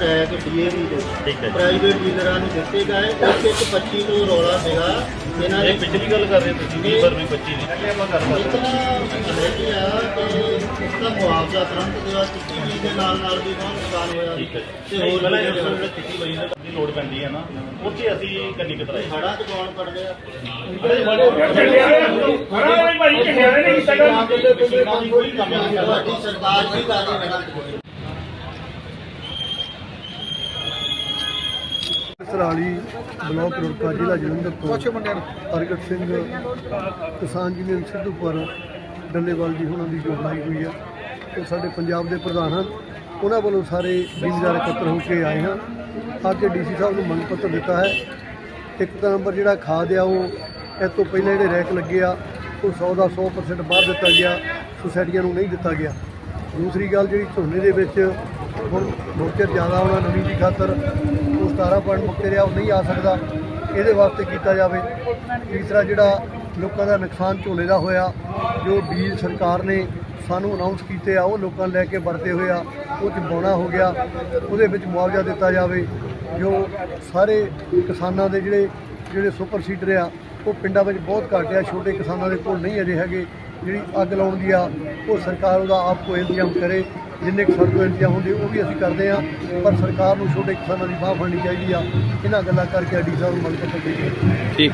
Rack DAV ਦੇ। ਠੀਕ ਹੈ ਜੀ। ਪ੍ਰਾਈਵੇਟ ਡੀਲਰਾਂ ਨੂੰ ਦਿੱਤੇ ਗਏ ਇੱਕ ਇੱਕ 25 ਤੋਂ ਰੌਲਾ ਸੀਗਾ। ਇਹਨਾਂ ਇਹ ਨੇ ਪਿਛਲੀ ਗੱਲ ਕਰ ਰਹੇ ਤੁਸੀਂ 20 ਫਰਵਰੀ 25 ਦੀ। ਇਹ ਆਪਾਂ ਗੱਲ ਕਰ ਰਹੇ ਇਤਨਾ ਹੈਗੀ ਆ ਕਿ ਇਸ ਦਾ ਮੁਆਵਜ਼ਾ ਤੁਰੰਤ ਦੇਵਾ ਚੁੱਕੀ ਵੀ ਦੇ ਨਾਲ ਨਾਲ ਵੀ ਬਹੁਤ ਨੁਕਸਾਨ ਹੋਇਆ। ਠੀਕ ਹੈ ਤੇ ਤੇ ਹੋਰ ਪਹਿਲਾਂ ਵੀ ਜਦੋਂ ਜਿਹੜਾ ਸਿੱਧੀ ਵਈ ਦੀ ਲੋੜ ਪੈਂਦੀ ਹੈ ਨਾ। ਉੱਥੇ ਅਸੀਂ ਕੰਨੀ ਕਤਰਾਈ ਖੜਾ ਤੇ ਕੌਣ ਪੜ ਗਿਆ ਕੋਈ ਕਮੀ ਨਹੀਂ ਕਰਦਾ ਤੁਹਾਡੀ ਸਰਕਾਰ ਕੀ ਕਰ ਰਹੀ ਹੈ ਸਰਾਲੀ ਬਲਾਕ ਰੁੜਕਾ ਜ਼ਿਲ੍ਹਾ ਜਲੰਧਰ ਤੋਂ ਪ੍ਰਗਟ ਸਿੰਘ ਕਿਸਾਨ ਯੂਨੀਅਨ ਸਿੱਧੂਪੁਰ ਡੱਲੇਵਾਲ ਜੀ ਉਹਨਾਂ ਦੀ ਜੋ ਬਣਾਈ ਹੋਈ ਹੈ। ਉਹ ਸਾਡੇ ਪੰਜਾਬ ਦੇ ਪ੍ਰਧਾਨ ਹਨ। ਉਹਨਾਂ ਵੱਲੋਂ ਸਾਰੇ ਜ਼ਿਮੀਂਦਾਰ ਇਕੱਤਰ ਹੋ ਕੇ ਆਏ ਹਨ। ਅੱਜ ਡੀਸੀ ਸਾਹਿਬ ਨੂੰ ਮੰਗ ਪੱਤਰ ਦਿੱਤਾ ਹੈ। ਇੱਕ ਤਾਂ ਨੰਬਰ ਜਿਹੜਾ ਖਾਦ ਆ ਉਹ ਇਸ ਤੋਂ ਪਹਿਲਾਂ ਜਿਹੜੇ ਰੈਕ ਲੱਗੇ ਆ ਉਹ 100 ਦਾ 100% ਬਾਹਰ ਦਿੱਤਾ ਗਿਆ। ਸੁਸਾਇਟੀਆਂ ਨੂੰ ਨਹੀਂ ਦਿੱਤਾ ਗਿਆ। ਦੂਸਰੀ ਗੱਲ ਜਿਹੜੀ ਝੋਨੇ ਦੇ ਵਿੱਚ ਹੁਣ ਮੋਚਰ ਜ਼ਿਆਦਾ ਆਉਣਾ ਨਵੀਂ ਦੀ ਖਾਤਰ 17 ਪੁਆਇੰਟ ਮੁੱਕੇ ਰਿਹਾ ਉਹ ਨਹੀਂ ਆ ਸਕਦਾ। ਇਹਦੇ ਵਾਸਤੇ ਕੀਤਾ ਜਾਵੇ। ਤੀਸਰਾ ਜਿਹੜਾ ਲੋਕਾਂ ਦਾ ਨੁਕਸਾਨ ਝੋਨੇ ਦਾ ਹੋਇਆ, ਜੋ ਬੀਜ ਸਰਕਾਰ ਨੇ ਸਾਨੂੰ ਅਨਾਉਂਸ ਕੀਤੇ ਆ, ਉਹ ਲੋਕਾਂ ਨੇ ਲੈ ਕੇ ਵਰਤੇ ਹੋਏ ਆ, ਉਹ 'ਚ ਬੌਣਾ ਹੋ ਗਿਆ। ਉਹਦੇ ਵਿੱਚ ਮੁਆਵਜ਼ਾ ਦਿੱਤਾ ਜਾਵੇ। ਜੋ ਸਾਰੇ ਕਿਸਾਨਾਂ ਦੇ ਜਿਹੜੇ ਜਿਹੜੇ ਸੁਪਰ ਸੀਡਰ ਆ, ਉਹ ਪਿੰਡਾਂ ਵਿੱਚ ਬਹੁਤ ਘੱਟ ਆ, ਛੋਟੇ ਕਿਸਾਨਾਂ ਦੇ ਕੋਲ ਨਹੀਂ ਅਜੇ ਹੈਗੇ। ਜਿਹੜੀ ਅੱਗ ਲਾਉਣ ਦੀ ਆ, ਉਹ ਸਰਕਾਰ ਉਹਦਾ ਆਪ ਕੋਈ ਇੰਤਜ਼ਾਮ ਕਰੇ, ਜਿੰਨੇ ਕੁ ਸਾਡੇ ਕੋਲ ਇੰਤਜ਼ਾਮ ਹੁੰਦੇ, ਉਹ ਵੀ ਅਸੀਂ ਕਰਦੇ ਆ ਪਰ ਸਰਕਾਰ ਨੂੰ ਛੋਟੇ ਕਿਸਾਨਾਂ ਦੀ ਬਾਹ ਫੜਨੀ ਚਾਹੀਦੀ ਆ। ਇਹਨਾਂ ਗੱਲਾਂ ਕਰਕੇ ਡੀ ਸਾਹਿਬ ਨੂੰ ਮੰਗ ਪੱਤਰ ਠੀਕ।